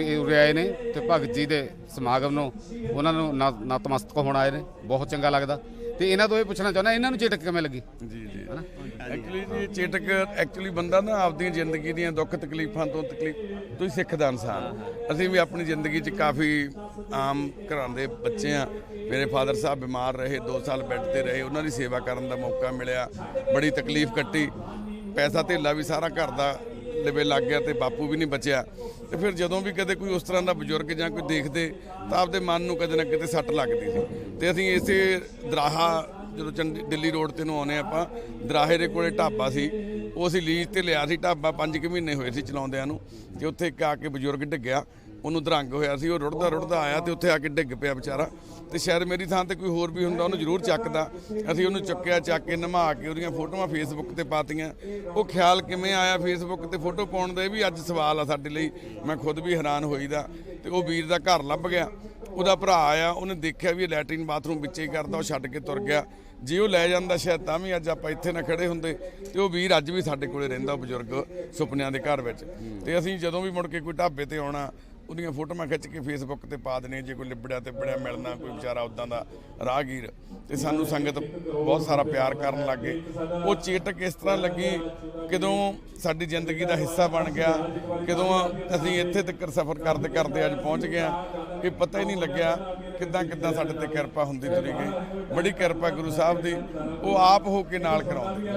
ਵੀ ਉਰੇ ਆਏ ਨੇ ਤੇ ਭਗਤ ਜੀ ਦੇ ਸਮਾਗਮ ਨੂੰ ਉਹਨਾਂ ਨੂੰ ਨਤਮਸਤਕ ਹੋਣ ਆਏ ਨੇ। ਬਹੁਤ ਚੰਗਾ ਲੱਗਦਾ। ਤੇ ਇਹਨਾਂ ਤੋਂ ਇਹ ਪੁੱਛਣਾ ਚਾਹੁੰਦਾ ਇਹਨਾਂ ਨੂੰ ਚੇਟਕ ਕਿਵੇਂ ਲੱਗੀ? ਜੀ ਜੀ। ਐਕਚੁਅਲੀ ਜੀ ਚੇਟਕ ਐਕਚੁਅਲੀ ਬੰਦਾ ਨਾ ਆਪਦੀਆਂ ਜ਼ਿੰਦਗੀ ਦੀਆਂ ਦੁੱਖ ਤਕਲੀਫਾਂ ਤੋਂ ਤਕਲੀਫ ਤੋਂ ਹੀ ਸਿੱਖਦਾ ਇਨਸਾਨ। ਅਸੀਂ ਵੀ ਆਪਣੀ ਜ਼ਿੰਦਗੀ 'ਚ ਕਾਫੀ ਆਮ ਘਰਾਂ ਦੇ ਬੱਚੇ ਆ। ਮੇਰੇ ਫਾਦਰ ਸਾਹਿਬ ਬਿਮਾਰ ਰਹੇ 2 ਸਾਲ ਬੈੱਡ ਤੇ ਰਹੇ ਉਹਨਾਂ ਦੀ ਸੇਵਾ ਕਰਨ ਦਾ ਮੌਕਾ ਮਿਲਿਆ ਬੜੀ ਤਕਲੀਫ ਕੱਟੀ। ਪੈਸਾ ਧੇਲਾ ਵੀ ਸਾਰਾ ਘਰ ਦਾ ਲਵੇ ਲੱਗ ਗਿਆ ਤੇ ਬਾਪੂ ਵੀ ਨਹੀਂ ਬਚਿਆ। ਤੇ ਫਿਰ ਜਦੋਂ ਵੀ ਕਦੇ ਕੋਈ ਉਸ ਤਰ੍ਹਾਂ ਦਾ ਬਜ਼ੁਰਗ ਜਾਂ ਕੋਈ ਦੇਖਦੇ, ਤਾਂ ਆਪਦੇ ਮਨ ਨੂੰ ਕਦੇ ਨਾ ਕਿਤੇ ਸੱਟ ਲੱਗਦੀ ਸੀ। ਤੇ ਅਸੀਂ ਇਸੇ ਦਰਾਹਾ, ਜਦੋਂ ਚੰਡੀ, ਦਿੱਲੀ ਰੋਡ ਤੇ ਨੂੰ ਆਉਨੇ ਆਪਾਂ, ਦਰਾਹੇ ਦੇ ਕੋਲੇ ਢਾਬਾ ਸੀ। ਉਹ ਅਸੀਂ ਲੀਜ਼ ਤੇ ਲਿਆ ਸੀ, ਢਾਬਾ 5 ਕੁ ਮਹੀਨੇ ਹੋਏ ਸੀ ਚਲਾਉਂਦਿਆਂ ਨੂੰ। ਤੇ ਉੱਥੇ ਇੱਕ ਆ ਕੇ ਬਜ਼ੁਰਗ ਡਿੱਗਿਆ। ਉਹਨੂੰ ਦਰੰਗ ਹੋਇਆ ਸੀ, ਉਹ ਰੁੜਦਾ ਰੁੜਦਾ ਆਇਆ ਤੇ ਉੱਥੇ ਆ ਕੇ ਡਿੱਗ ਪਿਆ ਵਿਚਾਰਾ। ਤੇ ਸ਼ਾਇਦ ਮੇਰੀ ਥਾਂ ਤੇ ਕੋਈ ਹੋਰ ਵੀ ਹੁੰਦਾ, ਉਹਨੂੰ ਜ਼ਰੂਰ ਚੱਕਦਾ। ਅਸੀਂ ਉਹਨੂੰ ਚੁੱਕਿਆ, ਚੱਕ ਕੇ ਨਮਾ ਕੇ ਉਹਦੀਆਂ ਫੋਟੋਆਂ ਫੇਸਬੁੱਕ ਤੇ ਪਾਤੀਆਂ। ਉਹ ਖਿਆਲ ਕਿਵੇਂ ਆਇਆ ਫੇਸਬੁੱਕ ਤੇ ਫੋਟੋ ਪਾਉਣ ਦਾ, ਇਹ ਵੀ ਅੱਜ ਸਵਾਲ ਆ ਸਾਡੇ ਲਈ। ਮੈਂ ਖੁਦ ਵੀ ਹੈਰਾਨ ਹੋਈਦਾ। ਤੇ ਉਹ ਵੀਰ ਦਾ ਘਰ ਲੱਭ ਗਿਆ। ਉਹਦਾ ਭਰਾ ਆਇਆ, ਉਹਨੇ ਦੇਖਿਆ ਵੀ ਇਹ ਲੈਟਰਿਨ ਬਾਥਰੂਮ ਵਿੱਚੇ ਹੀ ਕਰਦਾ, ਉਹ ਛੱਡ ਕੇ ਤੁਰ ਗਿਆ। ਜੇ ਉਹ ਲੈ ਜਾਂਦਾ ਸ਼ਾਇਦ ਤਾਂ ਵੀ ਅੱਜ ਆਪਾਂ ਇੱਥੇ ਨਾ ਖੜੇ ਹੁੰਦੇ। ਤੇ ਉਹ ਵੀਰ ਅੱਜ ਵੀ ਸਾਡੇ ਕੋਲੇ ਰਹਿੰਦਾ ਬਜ਼ੁਰਗ ਸੁਪਨਿਆਂ ਦੇ ਘਰ ਵਿੱਚ। ਤੇ ਅਸੀਂ ਜਦੋਂ ਵੀ ਮੁੜ ਕੇ ਕੋਈ ਢਾਬੇ ਤੇ ਆਉਣਾ ਉਹਦੀਆਂ ਫੋਟੋਆਂ ਖਿੱਚ ਕੇ ਫੇਸਬੁੱਕ ਤੇ ਪਾ ਦੇਣੇ ਜੇ ਕੋਈ ਲਿਬੜਿਆ ਤੇ ਬੜਿਆ ਮਿਲਣਾ, ਕੋਈ ਵਿਚਾਰਾ ਉਦਾਂ ਦਾ ਰਾਹਗੀਰ। ਤੇ ਸਾਨੂੰ ਸੰਗਤ ਬਹੁਤ ਸਾਰਾ ਪਿਆਰ ਕਰਨ ਲੱਗੇ ਉਹ ਚੇਟਕ ਇਸ ਤਰ੍ਹਾਂ ਲੱਗੀ? ਕਦੋਂ ਸਾਡੀ ਜ਼ਿੰਦਗੀ ਦਾ ਹਿੱਸਾ ਬਣ ਗਿਆ? ਕਿਦੋਂ ਅਸੀਂ ਇੱਥੇ ਤੱਕ ਸਫ਼ਰ ਕਰਦੇ ਕਰਦੇ ਅੱਜ ਪਹੁੰਚ ਗਏ ਹਾਂ? ਇਹ ਪਤਾ ਹੀ ਨਹੀਂ ਲੱਗਿਆ ਕਿੱਦਾਂ ਕਿੱਦਾਂ ਸਾਡੇ ਤੇ ਕਿਰਪਾ ਹੁੰਦੀ ਤੁਰੀ ਗਈ। ਬੜੀ ਕਿਰਪਾ ਗੁਰੂ ਸਾਹਿਬ ਦੀ। ਉਹ ਆਪ ਹੋ ਕੇ ਨਾਲ ਕਰਾਉਂਦੇ।